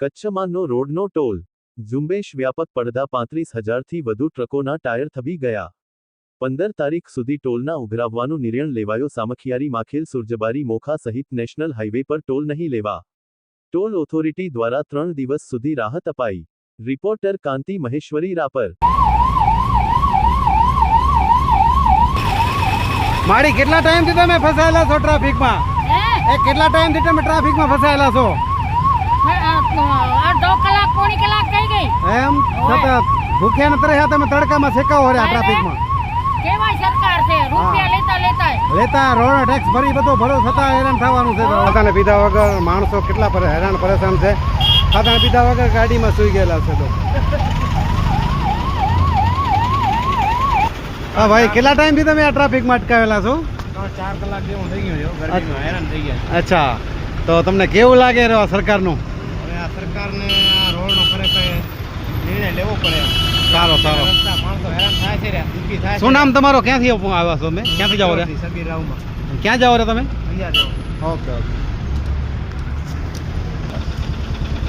કચ્છમાંનો રોડનો toll. ઝુંબેશ વ્યાપક પડધા પાંત્રીસ હજારથી વધુ ટ્રકોના ટાયર થબી ગયા. પંદર તારીખ સુધી ટોલના ઉઘરાવવાનું નિર્ણય લેવાયો સામખિયારી માખેલ સુરજબારી મોખા સહિત નેશનલ હાઇવે પર ટોલ નહીં લેવા. ટોલ ઓથોરિટી દ્વારા ત્રણ દિવસ સુધી રાહત અપાઈ. રિપોર્ટર કાંતિ મહેશ્વરી રાપર. મારી કેટલા ટાઈમથી તમે ફસાયેલા છો ટ્રાફિકમાં? એ કેટલા ટાઈમથી તમે ટ્રાફિકમાં ફસાયેલા છો? અડધો કલાક પોણી કલાક થઈ ગઈ. એમ? છતાં ભૂખ્યા ને તરહ્યા તમે તડકામાં શેકાવો રહ્યા ટ્રાફિકમાં. કેવાય સરકાર છે? રૂપિયા લેતા લેતા લેતા રોડ ટેક્સ ભરી બધો ભરો છતાં હેરાન થવાનું છે ખાતાને પીધા વગર માણસો કેટલા પર હેરાન પરેશાન છે. ખાતાને પીધા વગર ગાડીમાં સુઈ ગયેલા છે તો. હા ભાઈ કેટલા ટાઈમથી તમે આ ટ્રાફિકમાં અટકાવેલા છો? ચાર કલાક જેવું થઈ ગયું હેરાન થઈ ગયા અચ્છા. તો તમને કેવું લાગે રહ્યો સરકારનું? આ સરકારને આ રોડનો ખરેખર નિર્ણય લેવો પડે. સારો સારો. રસ્તા માણસો હેરાન થાય છે રે દુઃખી થાય શું નામ તમારો? ક્યાંથી આવ્યા છો તમે? ક્યાંથી જાઓ રે? સબીર રાવમાં ક્યાં જાઓ રે તમે? અહીંયા જાઓ. Okay okay.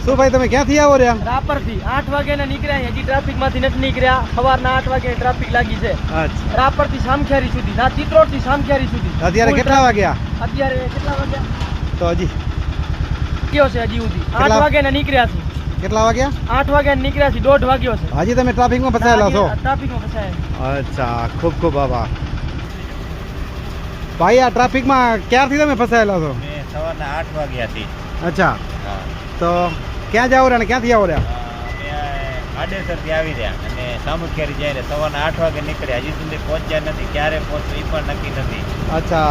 શું ભાઈ તમે ક્યાંથી આવો રહ્યા? રાપરથી. આઠ વાગ્યાના નીકળ્યા હજી ટ્રાફિકમાંથી નથી નીકળ્યા. સવારના આઠ વાગે ટ્રાફિક લાગી છે. અચ્છા. રાપરથી સામખિયારી સુધી. ના ચિત્રોડથી સામખિયારી સુધી. અત્યારે Full કેટલા વાગ્યા? traffic. અત્યારે કેટલા વાગ્યા? તો હજી કયો છે હજી સુધી? આઠ વાગ્યાના નીકળ્યા છે. કેટલા વાગ્યા? આઠ વાગ્યા નીકળ્યા છે દોઢ વાગ્યો છે. હજી તમે ટ્રાફિકમાં ફસાયેલા છો? ટ્રાફિકમાં ફસાયા અચ્છા ખૂબ ખૂબ આભાર. ભાઈ આ ટ્રાફિકમાં ક્યારથી તમે ફસાયેલા છો? સવારના આઠ વાગ્યાથી અચ્છા. તો ક્યાં જાવ રહ્યા ક્યાંથી આવો રહ્યા? અમે આડેસરથી આવી રહ્યા અને સામુખિયારી જઈને સવારના આઠ વાગે નીકળ્યા. હજી સુધી પહોંચ્યા નથી. ક્યારે પહોંચવું એ પણ નક્કી નથી. અચ્છા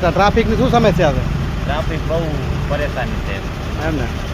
તો ટ્રાફિકની શું સમસ્યા છે? ટ્રાફિક બહુ પરેશાની છે. એમ ને?